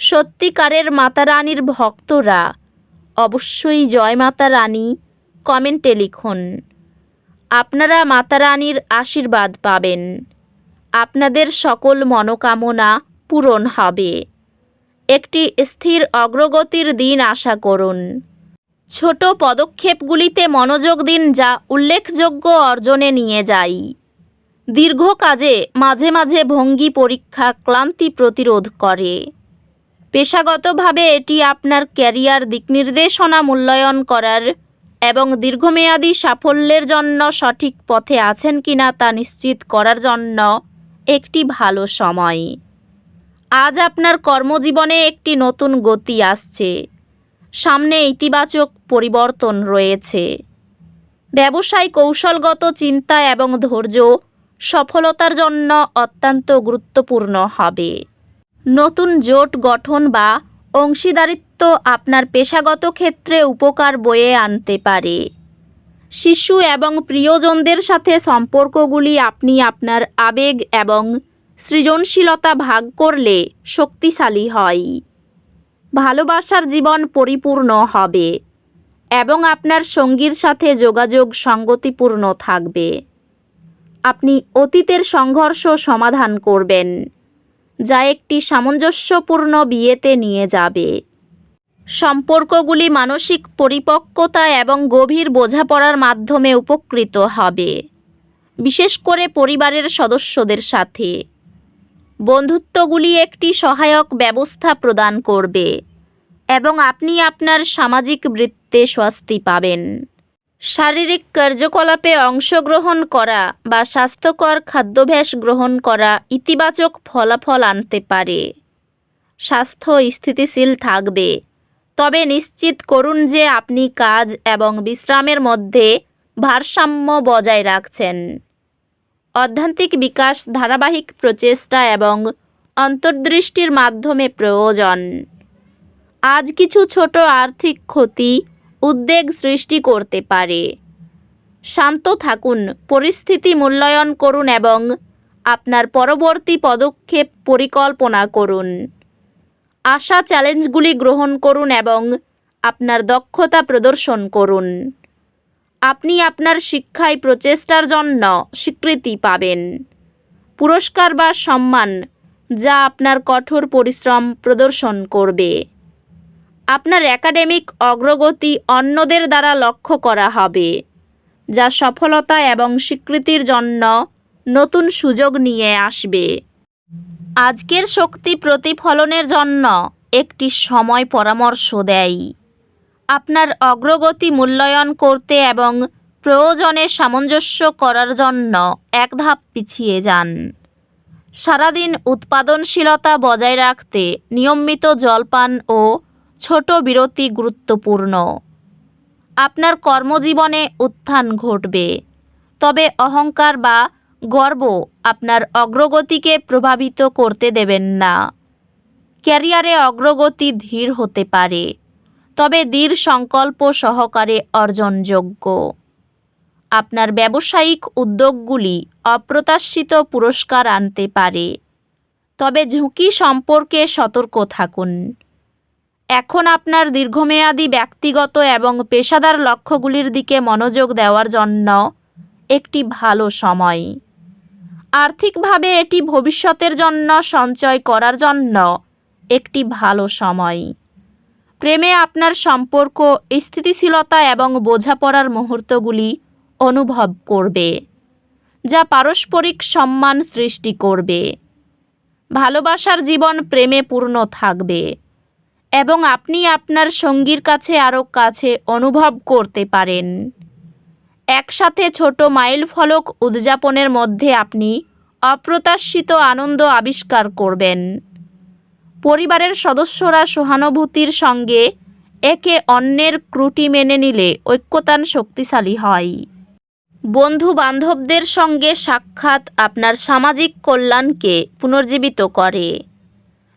সত্যিকারের মাতারানীর ভক্তরা। অবশ্যই জয় মাতা রানী কমেন্টে লিখুন। আপনারা মাতারানীর আশীর্বাদ পাবেন। আপনাদের সকল মনোকামনা পূরণ হবে। একটি স্থির অগ্রগতির দিন আশা করুন। ছোট পদক্ষেপগুলিতে মনোযোগ দিন যা উল্লেখযোগ্য অর্জনে নিয়ে যায় দীর্ঘ কাজে মাঝে মাঝে ভঙ্গি পরীক্ষা ক্লান্তি প্রতিরোধ করে। পেশাগতভাবে এটি আপনার ক্যারিয়ার দিকনির্দেশনা মূল্যায়ন করার এবং দীর্ঘমেয়াদী সাফল্যের জন্য সঠিক পথে আছেন কিনা তা নিশ্চিত করার জন্য একটি ভালো সময়। আজ আপনার কর্মজীবনে একটি নতুন গতি আসছে। সামনে ইতিবাচক পরিবর্তন রয়েছে। ব্যবসায় কৌশলগত চিন্তা এবং ধৈর্য সফলতার জন্য অত্যন্ত গুরুত্বপূর্ণ হবে। নতুন জোট গঠন বা অংশীদারিত্ব আপনার পেশাগত ক্ষেত্রে উপকার বয়ে আনতে পারে। শিশু এবং প্রিয়জনদের সাথে সম্পর্কগুলি আপনি আপনার আবেগ এবং সৃজনশীলতা ভাগ করলে শক্তিশালী হয়। ভালোবাসার জীবন পরিপূর্ণ হবে এবং আপনার সঙ্গীর সাথে যোগাযোগ সঙ্গতিপূর্ণ থাকবে। আপনি অতীতের সংঘর্ষ সমাধান করবেন। যা একটি সামঞ্জস্যপূর্ণ বিয়েতে নিয়ে যাবে। সম্পর্কগুলি মানসিক পরিপক্কতা এবং গভীর বোঝাপড়ার মাধ্যমে উপকৃত হবে, বিশেষ করে পরিবারের সদস্যদের সাথে। বন্ধুত্বগুলি একটি সহায়ক ব্যবস্থা প্রদান করবে এবং আপনি আপনার সামাজিক বৃত্তে স্বস্তি পাবেন। শারীরিক কার্যকলাপে অংশগ্রহণ করা বা স্বাস্থ্যকর খাদ্যাভ্যাস গ্রহণ করা ইতিবাচক ফলাফল আনতে পারে। স্বাস্থ্য স্থিতিশীল থাকবে। তবে নিশ্চিত করুন যে আপনি কাজ এবং বিশ্রামের মধ্যে ভারসাম্য বজায় রাখছেন। অধ্যান্তিক বিকাশ ধারাবাহিক প্রচেষ্টা এবং অন্তর্দৃষ্টির মাধ্যমে প্রয়োজন। আজ কিছু ছোট আর্থিক ক্ষতি উদ্বেগ সৃষ্টি করতে পারে। শান্ত থাকুন, পরিস্থিতি মূল্যায়ন করুন এবং আপনার পরবর্তী পদক্ষেপ পরিকল্পনা করুন। আশা চ্যালেঞ্জগুলি গ্রহণ করুন এবং আপনার দক্ষতা প্রদর্শন করুন। আপনি আপনার শিক্ষায় প্রচেষ্টার জন্য স্বীকৃতি পাবেন। পুরস্কার বা সম্মান যা আপনার কঠোর পরিশ্রম প্রদর্শন করবে। আপনার একাডেমিক অগ্রগতি অন্যদের দ্বারা লক্ষ্য করা হবে, যা সফলতা এবং স্বীকৃতির জন্য নতুন সুযোগ নিয়ে আসবে। আজকের শক্তি প্রতিফলনের জন্য একটি সময় পরামর্শ দেয় আপনার অগ্রগতি মূল্যায়ন করতে এবং প্রয়োজনে সামঞ্জস্য করার জন্য এক ধাপ পিছিয়ে যান। সারাদিন উৎপাদনশীলতা বজায় রাখতে নিয়মিত জলপান ও ছোট বিরতি গুরুত্বপূর্ণ। আপনার কর্মজীবনে উত্থান ঘটবে, তবে অহংকার বা গর্ব আপনার অগ্রগতিকে প্রভাবিত করতে দেবেন না। ক্যারিয়ারে অগ্রগতি ধীর হতে পারে, তবে দৃঢ় সংকল্প সহকারে অর্জনযোগ্য। আপনার ব্যবসায়িক উদ্যোগগুলি অপ্রত্যাশিত পুরস্কার আনতে পারে, তবে ঝুঁকি সম্পর্কে সতর্ক থাকুন। এখন আপনার দীর্ঘমেয়াদী ব্যক্তিগত এবং পেশাদার লক্ষ্যগুলির দিকে মনোযোগ দেওয়ার জন্য একটি ভালো সময়। আর্থিকভাবে এটি ভবিষ্যতের জন্য সঞ্চয় করার জন্য একটি ভালো সময়। প্রেমে আপনার সম্পর্ক, স্থিতিশীলতা এবং বোঝাপড়ার মুহূর্তগুলি অনুভব করবে, যা পারস্পরিক সম্মান সৃষ্টি করবে। ভালোবাসার জীবন প্রেমে পূর্ণ থাকবে। এবং আপনি আপনার সঙ্গীর কাছে আরও কাছে অনুভব করতে পারেন। একসাথে ছোট মাইল ফলক উদযাপনের মধ্যে আপনি অপ্রত্যাশিত আনন্দ আবিষ্কার করবেন। পরিবারের সদস্যরা সহানুভূতির সঙ্গে একে অন্যের ক্রুটি মেনে নিলে ঐক্যতান শক্তিশালী হয়। বন্ধু বান্ধবদের সঙ্গে সাক্ষাৎ আপনার সামাজিক কল্যাণকে পুনর্জীবিত করে।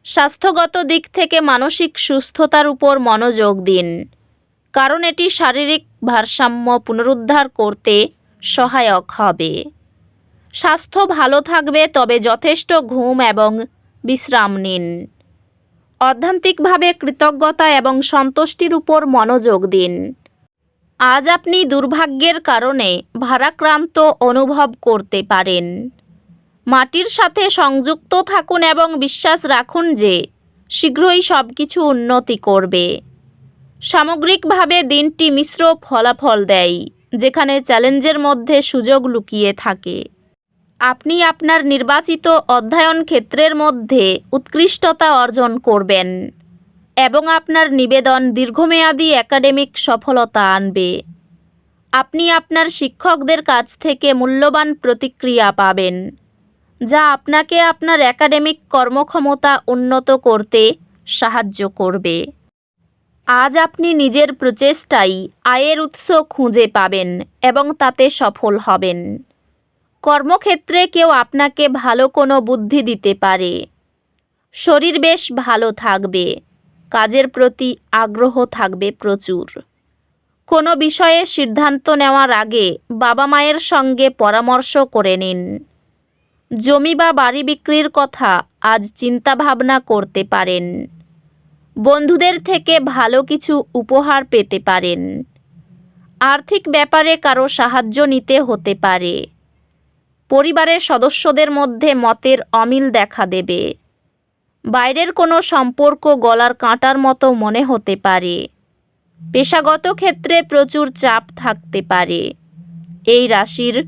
স্বাস্থ্যগত দিক থেকে মানসিক সুস্থতার উপর মনোযোগ দিন। কারণ এটি শারীরিক ভারসাম্য পুনরুদ্ধার করতে সহায়ক হবে। স্বাস্থ্য ভালো থাকবে, তবে যথেষ্ট ঘুম এবং বিশ্রাম নিন। অধ্যান্তিকভাবে কৃতজ্ঞতা এবং সন্তুষ্টির উপর মনোযোগ দিন। আজ আপনি দুর্ভাগ্যের কারণে ভারাক্রান্ত অনুভব করতে পারেন। মাটির সাথে সংযুক্ত থাকুন এবং বিশ্বাস রাখুন যে শীঘ্রই সব কিছু উন্নতি করবে। সামগ্রিকভাবে দিনটি মিশ্র ফলাফল দেয়, যেখানে চ্যালেঞ্জের মধ্যে সুযোগ লুকিয়ে থাকে। আপনি আপনার নির্বাচিত অধ্যয়ন ক্ষেত্রের মধ্যে উৎকৃষ্টতা অর্জন করবেন এবং আপনার নিবেদন দীর্ঘমেয়াদী একাডেমিক সফলতা আনবে। আপনি আপনার শিক্ষকদের কাছ থেকে মূল্যবান প্রতিক্রিয়া পাবেন। যা আপনাকে আপনার একাডেমিক কর্মক্ষমতা উন্নত করতে সাহায্য করবে। আজ আপনি নিজের প্রচেষ্টায় আয়ের উৎস খুঁজে পাবেন এবং তাতে সফল হবেন। কর্মক্ষেত্রে কেউ আপনাকে ভালো কোনো বুদ্ধি দিতে পারে। শরীর বেশ ভালো থাকবে, কাজের প্রতি আগ্রহ থাকবে প্রচুর। কোনো বিষয়ে সিদ্ধান্ত নেওয়ার আগে বাবা মায়ের সঙ্গে পরামর্শ করে নিন। জমি বা বাড়ি বিক্রির কথা আজ চিন্তাভাবনা করতে পারেন। বন্ধুদের থেকে ভালো কিছু উপহার পেতে পারেন। আর্থিক ব্যাপারে কারও সাহায্য নিতে হতে পারে। পরিবারের সদস্যদের মধ্যে মতের অমিল দেখা দেবে। বাইরের কোনো সম্পর্ক গলার কাঁটার মতো মনে হতে পারে। পেশাগত ক্ষেত্রে প্রচুর চাপ থাকতে পারে। এই রাশির